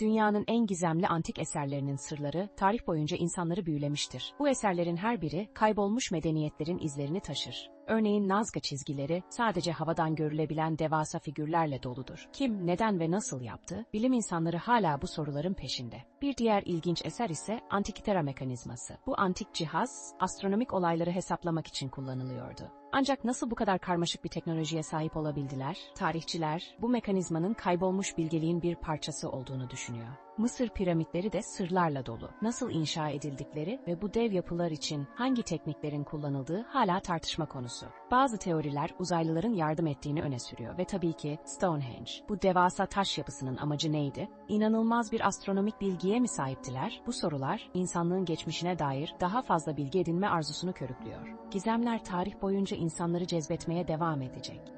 Dünyanın en gizemli antik eserlerinin sırları tarih boyunca insanları büyülemiştir. Bu eserlerin her biri kaybolmuş medeniyetlerin izlerini taşır. Örneğin Nazca çizgileri sadece havadan görülebilen devasa figürlerle doludur. Kim, neden ve nasıl yaptı? Bilim insanları hala bu soruların peşinde. Bir diğer ilginç eser ise Antikitera mekanizması. Bu antik cihaz astronomik olayları hesaplamak için kullanılıyordu. Ancak nasıl bu kadar karmaşık bir teknolojiye sahip olabildiler? Tarihçiler bu mekanizmanın kaybolmuş bilgeliğin bir parçası olduğunu düşünüyor. Mısır piramitleri de sırlarla dolu. Nasıl inşa edildikleri ve bu dev yapılar için hangi tekniklerin kullanıldığı hala tartışma konusu. Bazı teoriler uzaylıların yardım ettiğini öne sürüyor ve tabii ki Stonehenge. Bu devasa taş yapısının amacı neydi? İnanılmaz bir astronomik bilgiye mi sahiptiler? Bu sorular insanlığın geçmişine dair daha fazla bilgi edinme arzusunu körüklüyor. Gizemler tarih boyunca insanları cezbetmeye devam edecek.